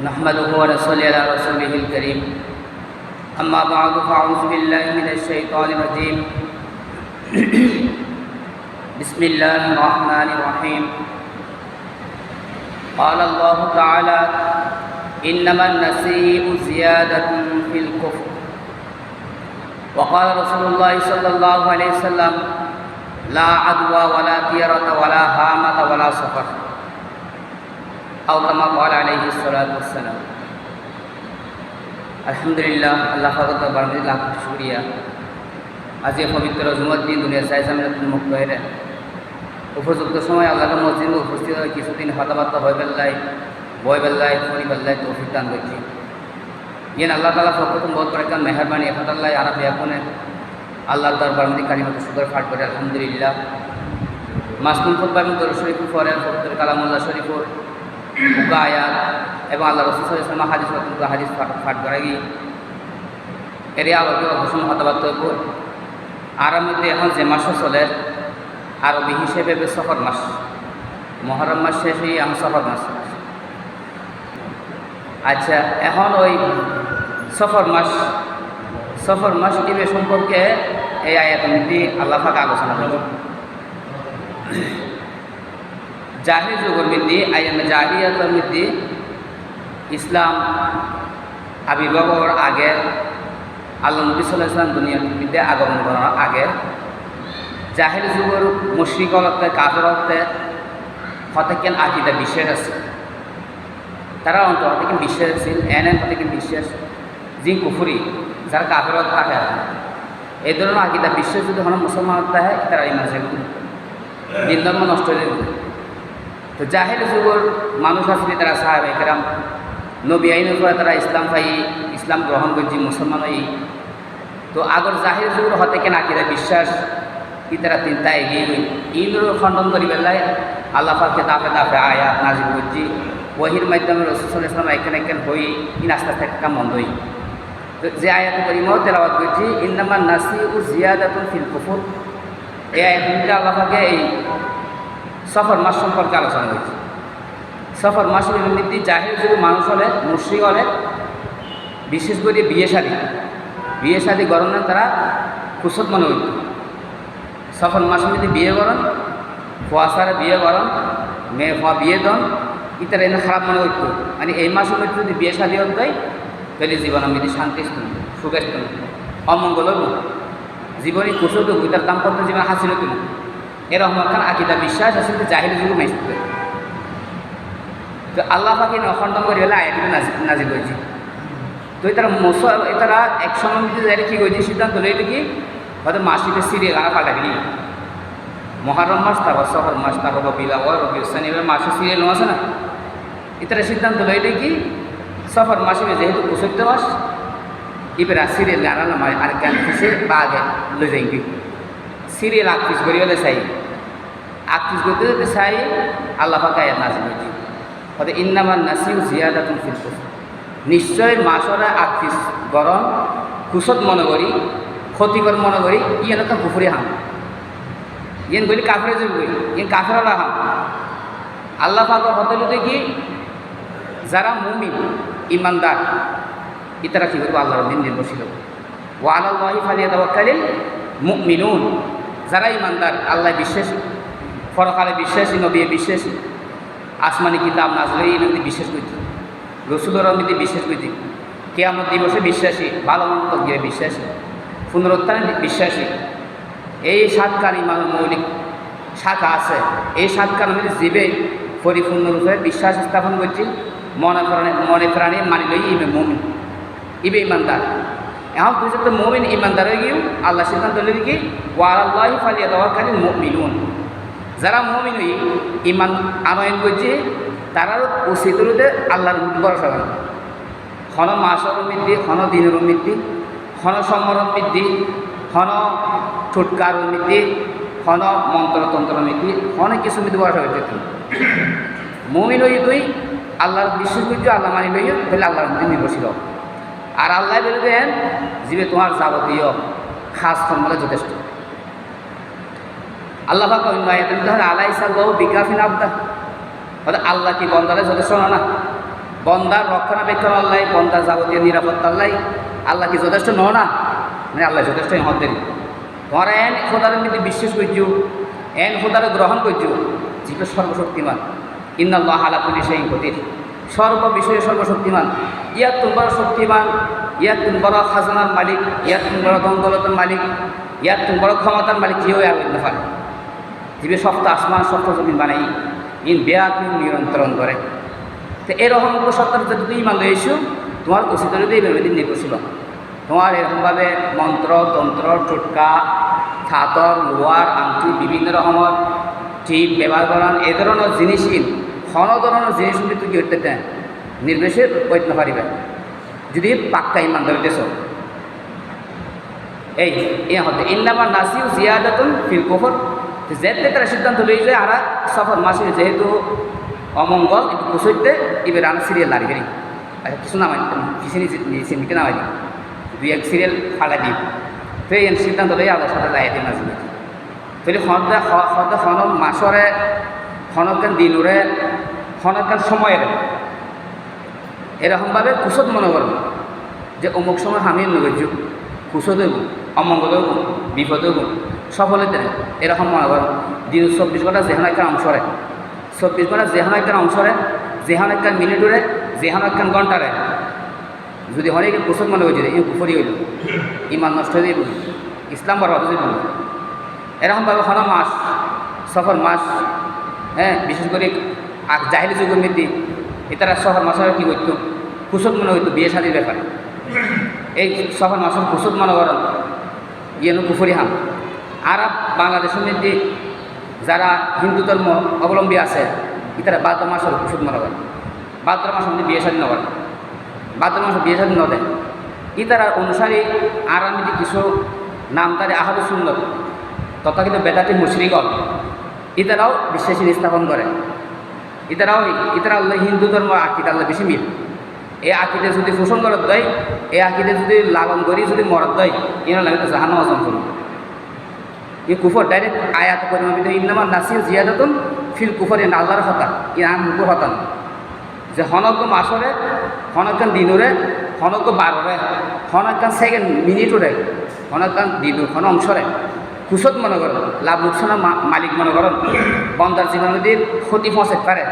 نحمده ونصلي على رسوله الكريم. أما بعد فأعوذ بالله من الشيطان الرجيم. بسم الله الرحمن الرحيم. قال الله تعالى إنما النسيء زيادة في الكفر. وقال رسول الله صلى الله عليه وسلم لا عدوى ولا طيرة ولا هامة ولا سفر আউকামা call আলহি সালাম আলহামদুলিল্লাহ, আল্লাহ ফাকত বারমিদ লাখ শুক্রিয়া। আজকে পবিত্র জুমার দিন দুনিয়া সাইজ আমিরাতুল মুক্ত হয়ে উপযুক্ত সময় আল্লাহ মসজিদে উপস্থিত হয়ে কিছুদিন হতাবার্তা হয়ে বেল্লায় বয় বেল্লায় ফরি বেল্লায় তৌফিক দান করছি। ইয়েন আল্লাহ তালা ফকরতুম বহুত করে কান মেহরবানি, এফাতাল্লাহ আরা বিয়াকুনে আল্লাহ তার বারমদি কালিমাতে সুগর ফাট করে আলহামদুলিল্লাহ। মাসনুল খুব এবং দরু শরীফুর ফরেন কালামুল্লাহ শরীফুর আয়াত এবং আল্লাহ রসুল হাদিস হাদিস ফাট ফাট করে গিয়ে এর আলোকে ঘোষণা কথাবার্তা হইব আর মধ্যে এখন যে মাস চলে, আরবি হিসেবে সফর মাস। মহরম মাস শেষেই এখন সফর মাস। আচ্ছা এখন ওই সফর মাস সফর মাস টিভি সম্পর্কে এই আয়াত আল্লাহ আলোচনা করব জাহির যুগের মধ্যে আয়ামে জাহিয়াতের মধ্যে ইসলাম আবির্ভাবর আগে, আল্লাহ নবী সাল্লাহ ইসলাম দুনিয়ার মধ্যে আগমন করার আগে জাহির যুগের মুশ্রিকলতে কাফেরতে হতেকেন আকিদা বিশ্বাস আছে? তারা অন্তর থেকে বিশ্বাস আছিল এন এন থেকে বিশ্বাস যি কুফুরি, যারা কাফেরত থাকে এই ধরনের আকিদা বিশ্বাস যদি কোনো মুসলমান থাকে তারা ইমান দিন ধর্ম নষ্ট হয়ে তো জাহের যুগের মানুষ আসলে তারা সাহেব একরাম নবী আইনের পরে তারা ইসলাম পাই, ইসলাম গ্রহণ করছি, মুসলমান হই। তো আগর জাহির যুগের হতে কেন আকিদা বিশ্বাস? ই তারা চিন্তা এগিয়ে ইন্দ্র খণ্ডন করি বেলায় আল্লাহ পাকে দাফে দাফে আয়াত নাজির করছি, ওহির মাধ্যমে রসুল ইসলাম এখানে এখানে হই, ই নাস্তা থেকে বন্ধ হই। তো যে আয়াত করি মো তেলাবাদ করছি ইন্দামান নাসি ও জিয়াদাতুন ফিল কুফুর। এই আয়াতটা আল্লাহ পাকে এই সফর মাস সম্পর্কে আলোচনা হয়েছে সফর মাসের এমনিতে জাহির যুগে মানুষ হলে, মুশ্রিক হলে, বিশেষ করে বিয়ে শাদী। বিয়ে শাদী গরমে তারা কুসত মনে হইত। সফর মাসের মধ্যে বিয়ে করেন ফুয়াশারে বিয়ে করেন মেয়ে ফুয়া বিয়ে দন ইত্যাদি এনে খারাপ মনে হইত। মানে এই মাসের মধ্যে যদি বিয়ে শাদী হত তাই তাহলে জীবনের মধ্যে শান্তি স্তন সুখে স্তন অমঙ্গল জীবনে হইব তার দাম্পত্য জীবন হাসিল হইব এরকম খান আকিদা বিশ্বাস আছে যে জাহির যুগ মাইসতে তো আল্লাহ পাকে অখণ্ডন করে হলে আয়াতগুলো নাজির করেছি তো তারা মশ তারা এক সময় মধ্যে যাই কী করেছে সিদ্ধান্ত হলো কি? হয়তো মাসিকে সিরিয়াল আর পাল্টাবি মহারম মাস তারপর শহর মাস তারপর রবিলা ও রবি হোসেন এবার মাসে সিরিয়াল আছে না? এটারা সিদ্ধান্ত হলো কি? সফর মাসে যেহেতু পঁচাত্তর মাস এবার সিরিয়াল আনালাম আর জ্ঞান পিছিয়ে বা আগে লই যাই সিরিয়াল আকৃষ করি হলে চাই। আকৃষ করতে যদি চাই, আল্লাহ পাকে আয়াত নাজিল হয়েছে। হয়তো ইন্নামান নাসিউ জিয়াদাতুন ফিল কুফর। নিশ্চয় মাসরে আকৃষ গরম কুশত মনে করি, ক্ষতিকর মনে করি ইয়েন তো কুফুরি হাম। ইয়েন বলি কাফরে যে বই ইয়েন কাফেরা হাম। আল্লাহ পাকের হতে কি যারা মুমিন, ইমানদার, ইতারা কী করব? আল্লাহর দিন নির্ভরশীল ও আল্লাহ ফালিয়া তাওয়াক্কালিল মুমিনুন। যারা ইমানদার, আল্লাহ বিশ্বাসী ফরকালে বিশ্বাসী নবী বিশ্বাসী। আসমানি কিতাব নাজলে, এই নদী বিশ্বাস করছি রসুলের নদী বিশ্বাস করছি কেয়ামত দিবসে বিশ্বাসী, ভালো মন্দ গিয়ে বিশ্বাসী। পুনরুত্থানে বিশ্বাসী। এই সাত সাতকার ইমান মৌলিক শাখা আছে। এই সাতকার মধ্যে জীবে পরিপূর্ণরূপে বিশ্বাস স্থাপন করছি মনে প্রাণে মনে প্রাণে মানি লই ইবে মমিন। ইবে ইমানদার। এখন পর্যন্ত মমিন ইমানদার গিয়েও আল্লাহ সিদ্ধান্ত কি? ওয়াল্লাহি ফালিয়া দেওয়ার খালি মিলুন যারা মমিন ইমান আনয়ন করছে তারাও উচিতরুতে আল্লাহর ভরসা করে ক্ষণ মাসর মৃদ্ধি ক্ষণ দিনের মৃদ্ধি ক্ষণ সম্মরণ বৃদ্ধি ক্ষণ ঠোটকার মৃদ্ধি ক্ষণ মন্ত্রতন্ত্র মৃদ্ধি ক্ষণ কিছু মৃদ্ধি ভরসা করতে মমিন হই তুই, আল্লাহর বিশ্বাস করছ, আল্লাহ মানি লইও তাহলে আল্লাহর মধ্যে নির্ভরশীল আর আল্লাহ বলে জীবে তোমার যাবতীয় খাস কর্মলে যথেষ্ট। আল্লাহ পাক অন্য আয়াতের মধ্যে আল্লাহ ইসাল্লাহ বিকাফিন আবদা হয়তো আল্লাহ কি বন্দারে যথেষ্ট না। বন্দার রক্ষণাবেক্ষণ আল্লাহ বন্দার যাবতীয় নিরাপত্তা আল্লাহ আল্লাহ কি যথেষ্ট? ন না। মানে আল্লাহ যথেষ্ট হতেন তোমরা এন খোদার মধ্যে বিশ্বাস করছ এন খোদার গ্রহণ করছ জীবের সর্বশক্তিমান। ইন্নাল্লাহ আলা পুলিশ সেই গতির সর্ব বিষয়ে সর্বশক্তিমান। ইয়াত তুমি বড় শক্তিমান ইয়াত তুমি বড় খাজানার মালিক ইয়াত তুমি বড় দন্দলতার মালিক ইয়াত তুমি বড় ক্ষমতার মালিক, কেউ আর পারে জীবে সপ্ত আসমান সপ্ত জমিন বানাই, ইন বেয়াকুম নিয়ন্ত্রণ করে। তো এরকম সত্তার যদি তুমি ইমান এসো তোমার উচিত যদি এই বেরোদিন নির্ভরশীল। তোমার এরকমভাবে মন্ত্র, তন্ত্র, টোটকা থাতর লোয়ার আংটি, বিভিন্ন রকমের টিপ ব্যবহার করান এ ধরনের জিনিসই ক্ষণ ধরনের জিনিস তুমি তুই করতে দেন নির্বেশে বৈধ পারিবে। যদি পাক্কা ইমান ধরিতেছ এই এ হতে ইন্নামার নাসিউ জিয়াদাতুন ফিল কুফর। যেতে তারা সিদ্ধান্ত লই যে আর সফর মাসে যেহেতু অমঙ্গল একটু কুসইতে এবার আনা সিরিয়াল গেলি আচ্ছা কিছু নামাই কিছু নিতে নামাই দিই। দুই এক সিরিয়াল ফালা দিই। তো এই সিদ্ধান্ত লই আল্লাহ সাথে লাইতে নাজি তাহলে হদে হদে হন মাসরে হনকান দিনরে হনকান সময়ের। এরকমভাবে কুসত মনে করব যে অমুক সময় আমি নগর্য কুসত হইব, অমঙ্গল হইব, বিপদ হইব। সফলে দেন এরকম মনে করেন। দিন চব্বিশ ঘণ্টা যেহান একটা অংশরে চব্বিশ ঘণ্টা যেহান একটা অংশরে যেহান একটা মিনিটরে যেহান একটা ঘন্টারে যদি হরে কুসত মনে করছে এই কুফরি হইল ইমান নষ্ট হয়ে যাইব। ইসলাম বরবাদ হয়ে যাইব। এরকমভাবে হন মাস, সফর মাস হ্যাঁ বিশেষ করে আগ জাহিলি যুগের মধ্যে এটারা সফর মাসের কী করতো? কুসত মনে হইতো, বিয়ে শাদির ব্যাপারে। এই সফর মাসের কুসত মনে করেন, ইয়েনু কুফরি হাম। আর বাংলাদেশের মধ্যে যারা হিন্দু ধর্ম অবলম্বী আছে ইতারা ভাদ্র মাসের কুসত মনে করেন ভাদ্র মাসের মধ্যে বিয়ে শাদী নকরেন ভাদ্র মাসে বিয়ে শাদী নদেন ইতারা অনুসারী আর আমি কিছু নামদারি আহাদু সুন্দর তথাকথিত বেদাতি মুশরিকল ইতারাও বিশ্বাসী স্থাপন করে। ইতারাও ইতারা আল্লাহ হিন্দু ধর্ম আকিদ আল্লাহ বেশি মিল। এই আকিদে যদি পোষণ করত দেয়, এই আকিদে যদি লালন করি, যদি মরত দেয় ইনার লাগে জাহানো করুন এই কুফর ডাইরেক্ট আয়াত পরিমাণ ভিতরে ইন্নামার নাসির জিয়াদতন ফিল কুফর ইন আল্লাহর হতা ইনাম হুকুর হতান যে হনক মাসরে হনকান দিনরে হনক বাররে হনকান সেকেন্ড মিনিটরে হনকান দিন হন অংশরে কুশত মনে করেন, লাভ লোকসানের মালিক মনে করেন, বন্দার জীবন নদীর ক্ষতি পৌঁছে পারে।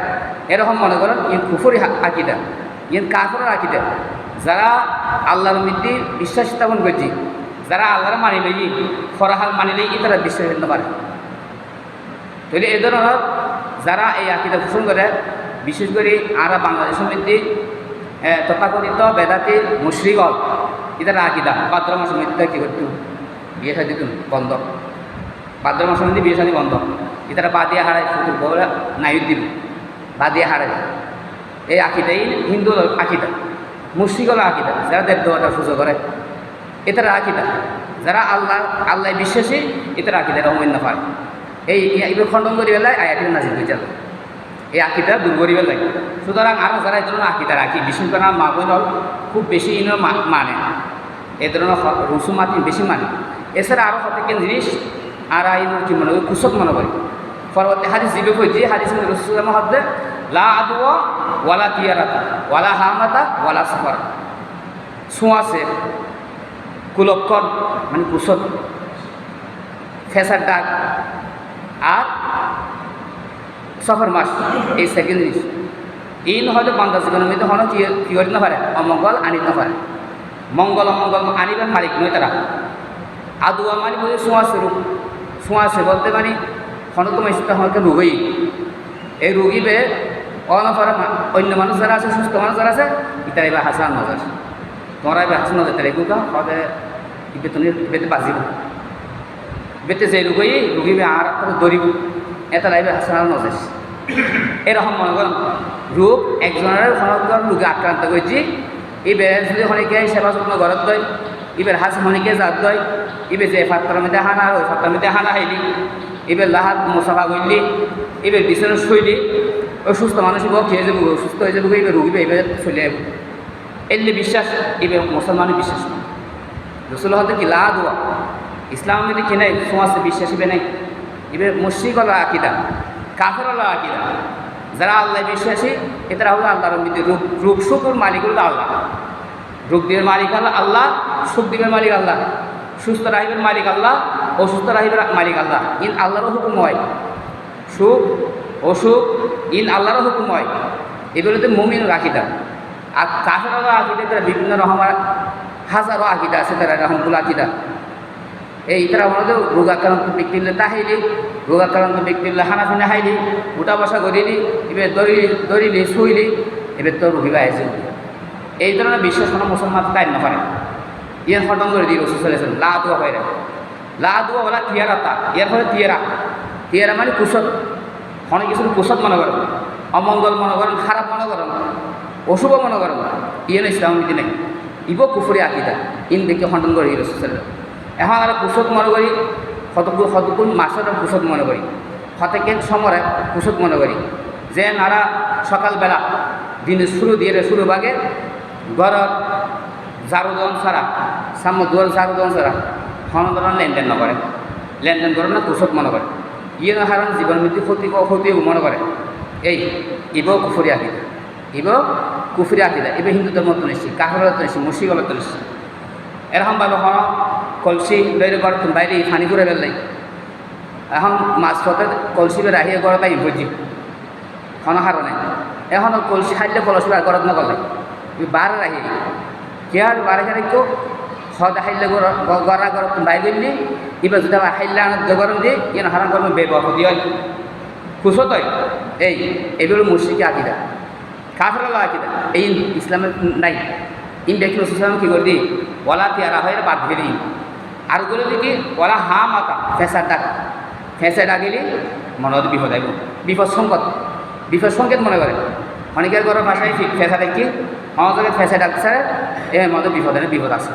এরকম মনে করেন ইন কুফরি আকিদা ইন কাফরের আকিদা। যারা আল্লাহর মধ্যে বিশ্বাস স্থাপন করছি যারা আল্লাহর মানি লই ফরাহাল মানি লই তারা বিশ্বাস করতে পারে তাহলে এ ধরনের যারা এই আকিদা পোষণ করে, বিশেষ করে আর বাংলাদেশের মধ্যে তথাকথিত বেদাতি মুশরিকল ইতারা আকিদা ভাদ্র মাসের মধ্যে কী করতো? বিয়ে শাদি বন্ধ। ভাদ্র মাসের মধ্যে বিয়ে শাদি বন্ধ। ইতারা বাদিয়া হারায় ফুতুর বউ নাইট দিব বাদিয়া হারায়। এই আকিদাই হিন্দু আকিদা মুসিকল আকিদা, যারা দেব দেবতার পুজো করে। এটারা আকিদা। যারা আল্লাহ আল্লাহ বিশ্বাসী এটারা আকিদা, এটা অমন্য পায় এই এবার খণ্ডন করি বেলায় আয়াতির নাজির হয়ে যাবে এই আকিদা দূর করি বেলায় সুতরাং আরও যারা এই ধরনের আকিদা রাখি বিশেষ করে মা বোন খুব বেশি ইন মানে। এই ধরনের রসুমাতি বেশি মানে। এছাড়া আরও কতকেন জিনিস, আর আইন কি মনে করি কুশক মনে করি। পরবর্তী হাদিস জিবে কইছি হাদিস রসুলাম হদ্দে লা আদুয়া ওয়ালা তিয়ারাতা, ওয়ালা হামাতা, ওয়ালা সফর ছোঁয়াছে কুলক্ষণ মানে কুশক ফেসার ডাক। আর সফর মাস, এই সেকেন্ড জিনিস ইন হয়তো বান্দা জীবনের মধ্যে হন কি করি না পারে, অমঙ্গল আনিত না পারে। মঙ্গল অমঙ্গল আনিবেন মালিক নয় তারা। আদুয়া মানে বলে ছোঁয়াছে রূপ ছোঁয়াছে বলতে মানে হনতো মাইসটা হনকে রোগী। এই রোগীবে অনফারে অন্য মানুষ যারা আছে, সুস্থ মানুষ যারা আছে ইতারা এবার হাসান নজর। তোমরা এবার হাসান নজর তারা এগুলো হবে বেতনের বেতে বাজিব। বেতে যে রুগী রুগীবে আর দৌড়িব। এটা লাইবে হাসান নজর। এরকম মনে করেন রোগ একজনের হনকর রোগে আক্রান্ত করছি। এবার যদি হনিকে সেবা যত্ন ঘরত দয় এবার হাস হনিকে জাত দয় এবার যে ফাত্তার মধ্যে হানা, ওই ফাত্তার মধ্যে হানা হাইলি এবার লাহাত মোসাফা করলি এবার বিছানা শুইলি ওই সুস্থ মানুষ হোক খেয়ে যাব, সুস্থ হয়ে যাব এবার রুগীবে এবার চলে যাব। এলে বিশ্বাস এবার মুসলমানের বিশ্বাস। রসুল হতে কি লা দোয়া? ইসলাম মধ্যে কি নাই? সমাজে বিশ্বাস নাই? এবার মুশ্রিক হলো আকিদা কাফের হলো আকিদা। যারা আল্লাহ বিশ্বাসী এতারা হলো আল্লাহর মধ্যে রূপ রূপ সুখের মালিক হলো আল্লাহ। রূপ দিবের মালিক আল্লাহ আল্লাহ, সুখ দিবের মালিক আল্লাহ। সুস্থ রাহিবের মালিক আল্লাহ, অসুস্থ রাহিবের মালিক আল্লাহ। ইন আল্লাহরও হুকুম হয় সুখ, অসুখ, ইন আল্লাহরও হুকুম হয় এগুলোতে মুমিন রাখিদা আর কাফেরারও আকিদা তারা বিভিন্ন রকমের হাজারো আকিদা আছে তারা রহমতুল আকিদা এই তারা আমাদের রোগাক্রান্ত ব্যক্তিলে তাহাইলি, রোগাক্রান্ত ব্যক্তিলে হানাফিনা হাইলি উঠা বসা করিলি এবার দৌড়ি দৌড়িলি, শুইলি, এবার তো রুগী বাড়াইছে এই ধরনের বিশ্বাস কোনো মুসলমান তাই নপারে ইয়ার হটন করে দিয়ে রসুল চলেছেন লা দোয়া হয় লা দোয়া বলা তিয়ারাতা এর ফলে তিয়ারা। তিয়ারা মানে কুশল। অনেক কিছু কুশল মনে করেন। অমঙ্গল মনে করেন, খারাপ মনে করেন, অশুভ মনে করেন। ইয়ে ইসলাম নীতি নেই। ইব কুফুরি আকিদা, ইন দেখে খণ্ডন করে রসুল চলে এখন আমরা কুশক মনে করি কতগুলো কতগুলো মাসের কুশক মনে করি। হতেকের সময় কুশক মনে করি। যে নারা সকালবেলা দিনের শুরু দিয়ে শুরু ভাগে ঘরত ঝাড়ুদন ছাড়া সামনে দুয়ার ঝাড়ুদন ছাড়া কোনো ধরনের লেনদেন নকরে লেনদেন করে না কুশক মনে করে ইয়ে না হারান জীবন মৃত্যু ক্ষতি ক্ষতি মনে করে এই ইব কুফুরি আকিদা। ইব কুফুরি আকিদা এবার হিন্দু ধর্ম তো নিশ্চিত কাহরত নিশ্চিত মুর্শিগলত তো নিশ্চিত এরকমভাবে হন কলসি লইরে ঘর বাইরে ফানি করে ফেললাই এখন মাছ পথে কলসি বের আহিয়ে ঘর তাই বুঝি হন হারণে এখন কলসি খাইলে কলসি বার ঘরত নগলে বার রাহি কে আর বারে খারে কেউ সদ হাইলে গড়া ঘরত বাই গলি এবার যদি আবার হাইলে আনার গরম দিয়ে ইয়ে হারান কর্ম ব্যবহার দিয়ে খুশো তয় এই। এগুলো মুর্শিকে আকিদা। কাফের আকিদা এই ইসলামের নাই। ইন ব্যক্তি রসুলাম কী করবি? ওলা তিয়ারা হয় বাদ ফেরি আরগুলো দেখি ওলা হা মাতা ফেঁসার ডাক ফেঁসে ডাকিলি মনত বিপদ আইব। বিপদ সংকট। বিপদ সংকেত মনে করে। অনেকের ঘরের ভাষায় ফেঁসা দেখি আমাদের ফেঁসে ডাকছে এ মতো বিপদ আনে বিপদ আছে।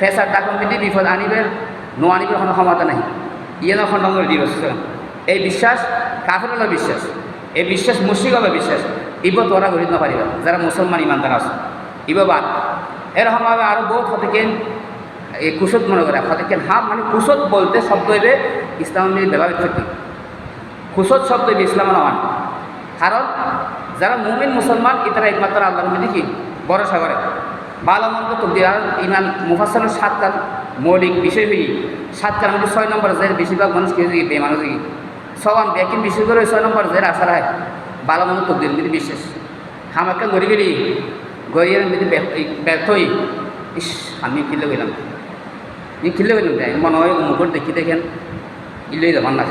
ফেঁসার ডাকন যদি বিপদ আনিবে? নো আনিবে কোনো ক্ষমতা নাই। ইয়ে না করে দিয়ে এই বিশ্বাস কাফের হলো বিশ্বাস। এই বিশ্বাস মুসিক হবে বিশ্বাস। ইব তোরা গরিব না পারিবা যারা মুসলমান ইমানদার আছে। ইবাবাদ এরকমভাবে আরও বহুত হতেকেন এই কুশত মনে করে হতেকেন হাফ মানে কুশত বলতে শব্দ হইবে ইসলামের ব্যবহার ক্ষতি কুশত শব্দ হইবে ইসলামের নমান কারণ যারা মুমিন মুসলমান ইতারা একমাত্র আল্লাহর মধ্যে কি ভরসা করে ভালো মন্দ ইমান মুফাসলের সাতটা মৌলিক বিষয় হই সাতটার মধ্যে ছয় নম্বর যে বেশিরভাগ মানুষ কি হয়ে বেমানুষ সবান ব্যাকিং বিশেষ করে ছয় নম্বর যে আশা হয় মধ্যে বিশেষ হামাক্কা গড়ি গেলি গড়িয়ার মধ্যে ব্যর্থ হই ইস, আমি কিনলে গেলাম? ই কিনলে গেলাম তাই মনে হয় মুখর দেখি দেখেন ইলেই যাবার না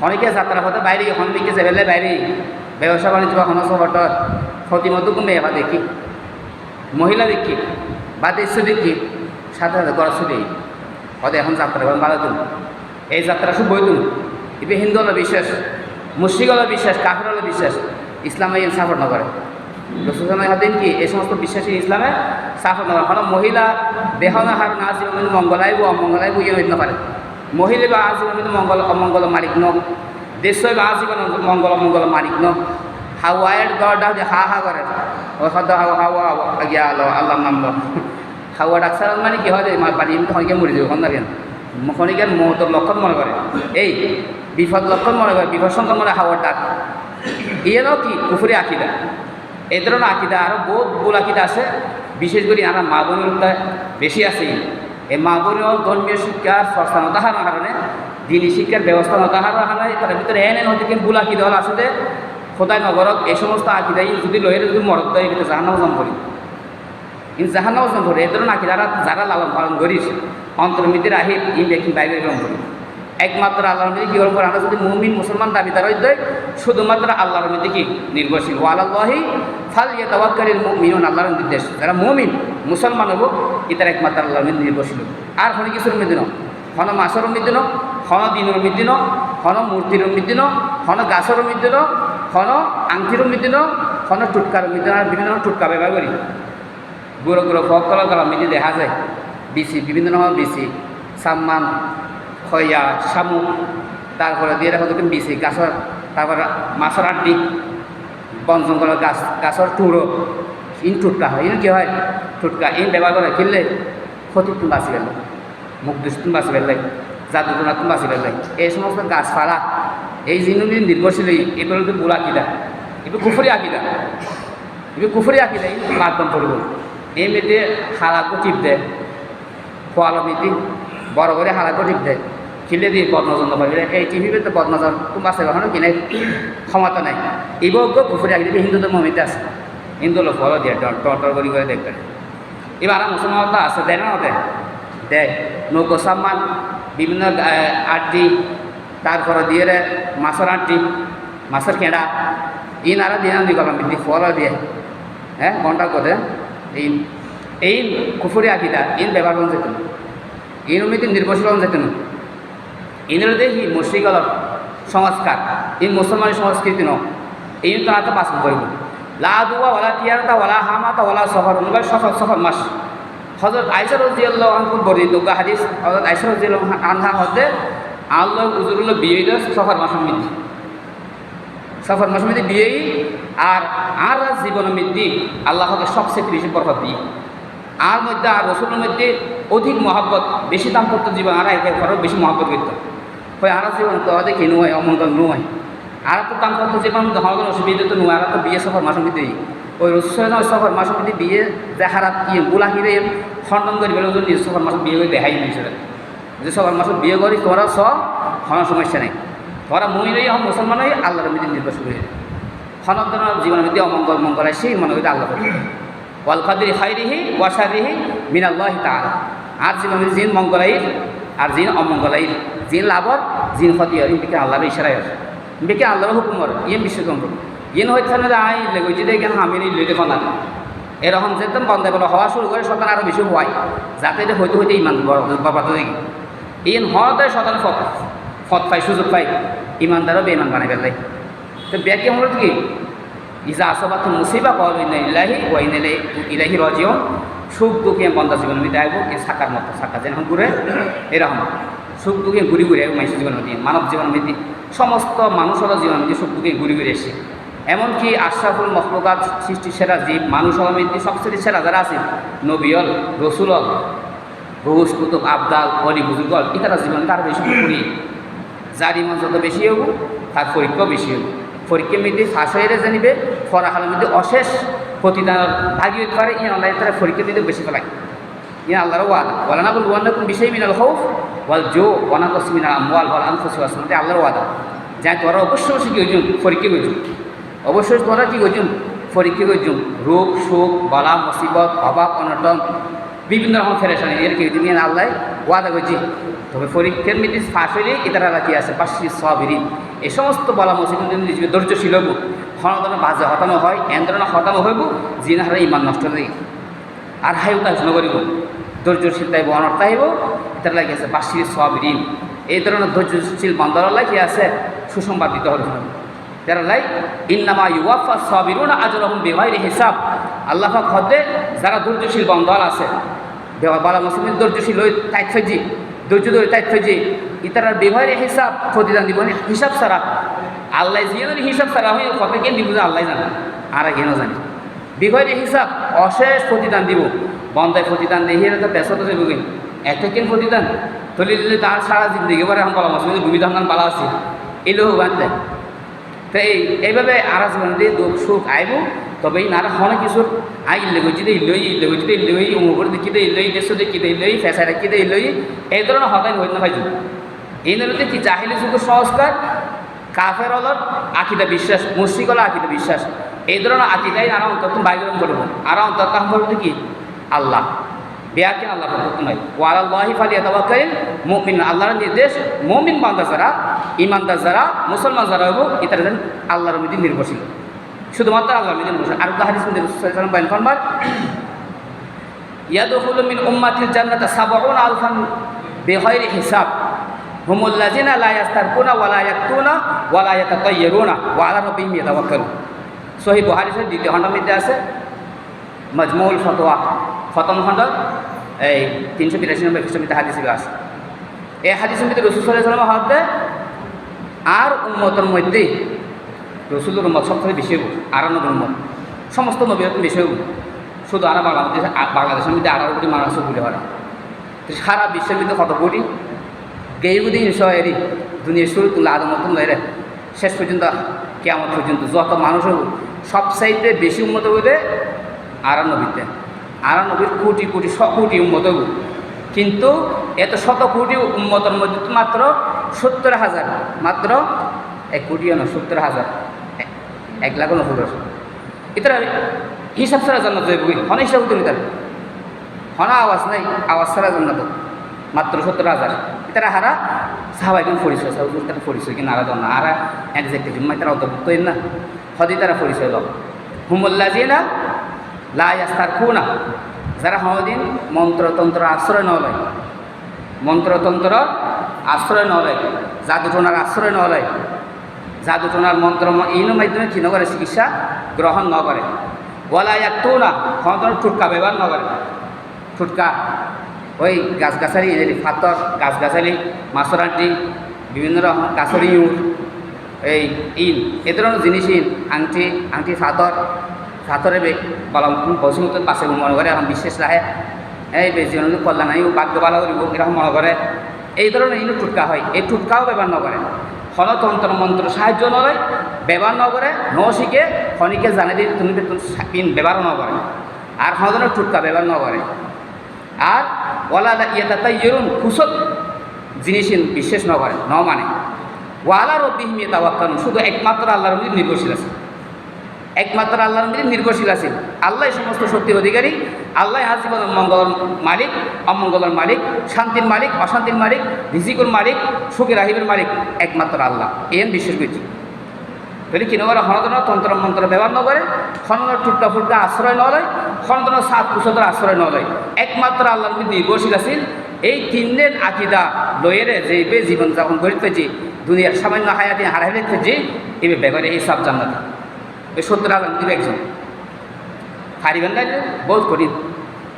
অনেকে যাত্রা পথে বাইরে অনেকে যাবেলে বাইরে ব্যবসা বাণিজ্য বা কোনো শহরত ক্ষতিমতো কমে এবার দেখি। মহিলা দেখি বা দেশ দেখি সাথে সাথে গড় ছুটি হয়তো এখন যাত্রা করেন ভালো তুন এই যাত্রা শুভ তুন এবার হিন্দু হলো মুসলিম হলো বিশ্বাস কাফের হলো বিশ্বাস, ইসলামে সাপোর্ট না করে। রসুলামের হাতেন কি এই সমস্ত বিশ্বাসী ইসলামে সাফর না কারণ মহিলা দেহ না হার না আসি মঙ্গলাইব অমঙ্গলাইব ইয়ে হইতে পারে মহিলা বা আসি মঙ্গল, অমঙ্গল মালিক ন দেশ বা আসি মঙ্গল, অমঙ্গল মালিক ন হাওয়ায়ের গড়টা যে হা হা করে। ও সদ হাওয়া হাওয়া গিয়া আলো আল্লাহ নাম হাওয়া ডাক্তার মানে কি হয় বাড়ি খনিকে মরে যাবে, কেন খনিকের মহতর লক্ষণ মনে করে। এই বিপদ লক্ষণ মনে করে বিপদ সংখ্যা মনে হাওয়ার ডাক ইয়েও কি? কুফুরি আকিদা। এই ধরনের আকিদা আরও বহুত ভুল আকিদা আছে। বিশেষ করে আমরা মা বোনের বেশি আছে। এই মা বোনের ধর্মীয় শিক্ষার সস্তা নতাহার কারণে, দিনী শিক্ষার ব্যবস্থা নতাহার কারণে তার ভিতরে এন এনে নদীকে ভুল আকিদা হল আসলে খোদাই নগরত এই সমস্ত আকিদাই যদি লয়ে যদি মরদ দেয় এটা জাহান্নাও জম করি কিন্তু জাহান্নাও জম করি এই ধরনের আকিদারা যারা লালন পালন করিস, অন্তর্মিতির আহি ই ব্যক্তি বাইরে গ্রহণ করি একমাত্র আল্লাহর মধ্যে কি? করে আমরা যদি মুমিন মুসলমান দাবিদার হইতে শুধুমাত্র আল্লাহর মধ্যে কি? নির্ভরশীল। ও আল্লাহি ফাল ইয়ে তাওয়াক্কারিল মিনুন আল্লাহর নির্দেশ। যারা মুমিন, মুসলমান হব ইতার একমাত্র আল্লাহর মধ্যে নির্ভরশীল। আর কোনো কিছুর মধ্যে হন মাসের মধ্যে হন দিনের মধ্যে ন হন মূর্তির মধ্যে হন গাছের মধ্যে হন আংটির মধ্যে হন টুটকার মধ্যে আর বিভিন্ন টুটকা ব্যবহার করি। গুঁড়ো গুঁড়ো ফক, কলা কলা দেখা যায়। বিসি, বিভিন্ন রকম বিসি। সাম্মান খয়া শামুক তারপরে দিয়ে রাখো দেখুন বিচি গাছর, তারপর মাছের আড্ডি বন জঙ্গলের গাছ, গাছর টুড়ো ইন টুটকা হয়। ইন কি হয়? টুটকা। ইন ব্যবহার করে কিনলে ক্ষতি তুমি বাঁচি গেল মুখ দুষ্টুম বাঁচি গেলে জাদু তুমি বাঁচি গেলে এই সমস্ত গাছপালা, এই জিনিস নির্ভরশীল এগুলো বুড়া কিনা এবার কুফুরি আকিদা। এবার কুফুরি আকিদা, এই মাধ্যম পড়ব এই মেয়েতে হালাকো টিপ দেয়, খোয়ালো মেয়েটি বড় করে হালাকো টিপ দেয়। খিলে দিয়ে বদনজন পাবে এই টিভিতে তো বদনজন কোন আছে কখনো কিনে ক্ষমতা নাই। এবার কুফুরি আকিদা হিন্দু ধর্ম মেয়েতে আছে। হিন্দু লোক ফলো দিয়ে টর করি করে দেখতে এবার মুসলমান আছে দেয় না দেয় নৌকো সম্মান বিভিন্ন আটটি তারপরে দিয়ে রে মাছের আটটি মাছের কেঁড়া ইন আরও দিয়ে দি গলাম বিদ্যি ফল দিয়ে হ্যাঁ ঘণ্টা করে এই এই কুফুরি আকিদা ইন ব্যবহার করুন যেত ইন উমিতি নির্ভরশীল যেত দেখি মুসলিগল সংস্কার। ইন মুসলমানের সংস্কৃতি ন এই তো না পাস করব লা দুয়া ওলা তিয়ারতা ওলা হামাতা ওলা সফর। অনুবাদ সফর সফর মাস। হজরত আইসা রাজিয়াল্লাহ বর্ণিত হাদিস হজরত আইসা রাজিয়াল্লাহ আনহা হতে আল্লাহ উজুরুল্লাহ বিয়ে সফর মাসের মধ্যে। সফর মাসের মধ্যে বিয়েই আর আর জীবন মধ্যে আল্লাহ হকে সবচেয়ে বেশি বরফত দিই আর মধ্যে আর রসুলের মধ্যে অধিক মহাব্বত, বেশি দাম করতো জীবন আর একে বেশি মহাব্বত করত। হয় আর জীবন তো দেখি নয় অমঙ্গল নয় আর তো দাম করতো জীবন হওয়ার অসুবিধা তো নয় আর তো বিয়ে সফর মাসের মধ্যে ওই রসুল সফর মাসের মধ্যে বিয়ে দেখারাত কি গোলা হিরে খণ্ডন করি বলে সফর মাসে বিয়ে করে দেখাই নিয়েছিল যে সবার মাসে বিয়ে করি, তোরা সব কোনো সমস্যা নেই। তোরা মহিলাই হন মুসলমান হয়ে আল্লাহর মধ্যে নির্ভরশীল হয়ে সনাতন জীবনের মধ্যে অমঙ্গল মঙ্গল সেই মনে করি আল্লাহ করে ওয়াল কাদির খাইরিহি ওয়াশারিহি মিনাল্লাহ তাআলা। আর জীবনের জিন মঙ্গলাইর আর জিন অমঙ্গলাইর জিন লাভর জিন ক্ষতির ইম্পিকে আল্লাহর ইশারায় আছে। ইম্পিকে আল্লাহর হুকুমর ইয়ে বিশ্বকম্প ইয়ে হচ্ছে না আই লেগেছি দেখে আমি লই দেখো না। এরকম যেতাম বন্ধ বলো। হওয়া শুরু করে শতান আরও বেশি হওয়ায় যাতে এটা হইতে হইতে ইমান বাবা তো দেখি। ইন হওয়াতে শতান ফত ফত পাই সুযোগ পাই ইমানদারও বেইমান বানাই ফেলাই তো ব্যাকি হল কি? ইজা আসবাত মুসিবা কল ইলাহি ওয়াইন ইলাহি রজিও সুখ দুঃখে বন্ধা জীবন মধ্যে আইব, এ সাকার মতো সাকা যেন ঘুরে এরকম সুখ দুঃখে ঘুরি ঘুরে মানুষের জীবন মধ্যে মানব জীবন মধ্যে সমস্ত মানুষের জীবন মধ্যে সুখ দুঃখে ঘুরি ঘুরে এসে এমনকি আশরাফুল মখলুকাত সৃষ্টি সেরা জীব মানুষ মধ্যে সবচেয়ে সেরা যারা আছে, নবিয়ল, রসুলল ঘোষ কুতুব, আবদাল, অলি, বুজুর্গল ইতারা জীবন তার বেশি করি। যার ইমান যত বেশি হব তার পরীক্ষাও বেশি হব পরীক্ষার মধ্যে ফাঁস হয়ে জানিবে, ফরাহালের মধ্যে অশেষ প্রতিদান ভাগি পারে ইয়ে আল্লাহ তারা পরীক্ষার মধ্যে বেশি ফেলায় ইয়ে আল্লাহর ওয়াদা। ওয়ালা না বল ওয়ান কোন বিষয় মিনাল হৌফ ওয়াল জো ওয়ানা কসমিনা আমওয়াল ওয়াল আনফুসি ওয়াসমাতে আল্লাহর ওয়াদা। যাই তোরা অবশ্যই অবশ্যই কি হইছুন পরীক্ষা করছুন অবশ্যই তোরা কি করছুন পরীক্ষা করছুন রোগ, শোক, বালা, মুসিবত, অভাব, অনটন, বিভিন্ন রকম ফেরেশানি এর কি তুমি আল্লাহ ওয়াদা করছি। তবে পরীক্ষার মিটিস ফাঁস হইলে এটারা কি আছে? পাশি সবিরিন। এই সমস্ত বলা মুসিবত নিজেকে ধৈর্যশীল হনদনে বাজে হতানো হয় এন্দ্রনা হতানো হইব জিনাহারা ইমান নষ্ট হয়ে আর হাই কাজ নকরিব ধৈর্যশীল তাইব অনর্থ হইব এটার লাগে আছে পাশি সবিরিন এই ধরনের ধৈর্যশীল বান্ধবরা কি আছে, সুসংবাদ দিতে হবে যারা লাই ইন্নামা ইউয়াফা সাবিরুনা আজরহুম বিগাইরি হিসাব আল্লাহ পাক যারা ধৈর্যশীল বন্ধল আছে বালা মুসলিম ধৈর্যশীল তাইত ফেজি ধৈর্য ধরে তাইত ফেজি ইতারার বিগাইরি হিসাব প্রতিদান দিব হিসাব ছাড়া। আল্লাহ জিয়ে যদি হিসাব ছাড়া হয় কত কেন দিব আল্লাহ জানে? আর কেন জানি বিগাইরি হিসাব অশেষ প্রতিদান দিব। বন্ধায় প্রতিদান দিয়ে তো ব্যস্ত যাইব কি এত কেন প্রতিদান তলি দিলে তার সারা জিন্দগি পরে এখন বালা মুসলিম ভূমিকা বালা আছে। এই লোক বাদ দেয় তো এই এইভাবে আরাজ বান্ধে দুঃখ সুখ আইব। তবে এই নারা হনে কিছুর আই ইল্লে দে ইল্লই ইল্লই উমর দেখি দে ইল্লই দেশ দেখি দে ইল্লই ফেসা রাখি দে ইল্লই এই ধরনের হতাই না ভাইজু এই ধরনের কি জাহিলি যুগের সংস্কার? কাফের অলর আকিদা বিশ্বাস মুসিক হলো আকিদা বিশ্বাস। এই ধরনের আকিদাই আরা অন্তত বাইগরম করব আর অন্তত করবে কি? আল্লাহ। বেয়াকে আল্লাহ নয় ওয়ালাল্লাহি ফালিয়া তাওয়াক্কালিন মুমিন। আল্লাহর নির্দেশ, মুমিন বান্দা যারা ইমানদার যারা, মুসলমান যারা হব ইতারা যেন আল্লাহর মধ্যে নির্ভরশীল। শুধুমাত্র মধ্যে নির্ভরশীল আর হাদিস মধ্যে বাইন ফরমান, ইয়াদখুলু মিন উম্মাতিল জান্নাতা সাবউন আলফান বিগাইরি হিসাব। হুমুল্লাযিনা লা ইয়াস্তারকুনা ইয়াকতুনা ইয়াতাতায়্যারুনা ওয়া আলা রাব্বিহিম দ্বিতীয় খণ্ডের মধ্যে আছে মজমুল ফতোয়া খণ্ড, এই তিনশো বিরাশি নম্বর খ্রিস্টমিতে হাদিস আছে। এই হাদিসের মধ্যে রসুল সাল্লাহ সাল্লাম হতে আর উন্মতের মধ্যেই রসুলের উন্মত সবথেকে বেশি হব আরানোর উন্মত সমস্ত নবীর বেশি হব শুধু আর বাংলাদেশ বাংলাদেশের মধ্যে আঠারো কোটি মানুষ বলে হয় সারা বিশ্বের মধ্যে কত কোটি? গেই বুধি ইনশো এরি দুনিয়ার শুরু তুলে আদম মতন শেষ পর্যন্ত কেমন পর্যন্ত যত মানুষ হোক সব সাইডে বেশি উন্নত হইতে আরানব্বইতে আরানব্বই কোটি কোটি শ কোটি উন্নত হোক কিন্তু এত শত কোটি উন্মতর মধ্যে মাত্র সত্তর হাজার, মাত্র এক কোটিও না, সত্তর হাজার। এক- লাখ নব্বই এটা হিসাব ছাড়া জান্নাত যাইব কি? হন হিসাব তুলি তার হনা আওয়াজ নাই, আওয়াজ ছাড়া জান্নাত মাত্র সত্তর হাজার। এটারা হারা সাহাবাই কিন্তু পরিচয় সাহুর তারা পরিচয় কিন্তু আলাদা না। আর একজ্যাক্ট জুম্মাই তারা অন্তর্ভুক্ত হইন না। হদি তারা পরিচয় লব হুমুল্লা যে না লাই আস্তার খু না যারা হদিন মন্ত্রতন্ত্র আশ্রয় নলয় মন্ত্রতন্ত্র আশ্রয় নলয় জাদুটনার আশ্রয় নলয় জাদুটনার মন্ত্র এইনের মাধ্যমে কি নগরে চিকিৎসা গ্রহণ নকরে বলা একটু না ক্ষমতার টুটকা ব্যবহার নকরে টুটকা ওই গাছগাছালি যেটি ফাতর গাছগাছালি মাছরাটি বিভিন্ন রকম গাছরি ইউর এই ইন এ ধরনের জিনিস ইন, আংটি আংটি ফাতর ফাতরে বে বলম বসুমত পাশে মনে করে এখন বিশেষ রাহে এই বেশি কল্যাণ ভাগ্য ভালো করিব এরকম মনে করে এই ধরনের ইনো টুটকা হয়। এই টুটকাও ব্যবহার নকরে ফলতন্ত্র মন্ত্র সাহায্য নয় ব্যবহার নগরে নশিকে খনিকে জানে দিয়ে তুমি পিন ব্যবহার নগরে আর সদনের টুটকা ব্যবহার নগরে আর ওলা ইয়েতা তাই ইয়েরুন খুশক জিনিস বিশ্বাস নগরে ন মানে। ওয়ালা রব্বিহিম তাওয়াক্কালুন শুধু একমাত্র আল্লাহর নির্ভরশীল আছে। একমাত্র আল্লাহর মধ্যে নির্ভরশীল আছে আল্লাহ সমস্ত শক্তির অধিকারী, আল্লাহ হাসিবন মঙ্গল মালিক, অমঙ্গলের মালিক, শান্তির মালিক, অশান্তির মালিক, রিজিকুর মালিক, সুখের রাহিবের মালিক একমাত্র আল্লাহ। এন বিশ্বাস করছি। তাহলে কি নগরে হনদন তন্ত্র মন্ত্র ব্যবহার নকরে হনদন টুটকা ফুটকা আশ্রয় নলয় হনদন সাত কুশলের আশ্রয় নলয় একমাত্র আল্লাহর মধ্যে নির্ভরশীল আছিল এই তিনদিন আকিদা লয়েরে যে বে জীবন যাপন করিতে যে দুনিয়ার সামান্য হায়াতি হারাই রেখে যে এবে ব্যাপারে এই সব জান্নাত। এই সত্তর হাজার দিবে একজন। ফারিবেন না বহুত কঠিন,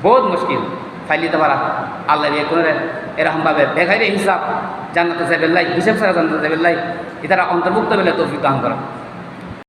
বহুত মুশকিল। ফাইলিতে পারা আল্লাহ দিয়ে কোনো এরকমভাবে বেঘাইরে হিসাব, জান্নাতে যাবে লাই হিসাব ছাড়া জান্নাতে যাবে লাই এটারা অন্তর্ভুক্ত বেলে তৌফিক দান করা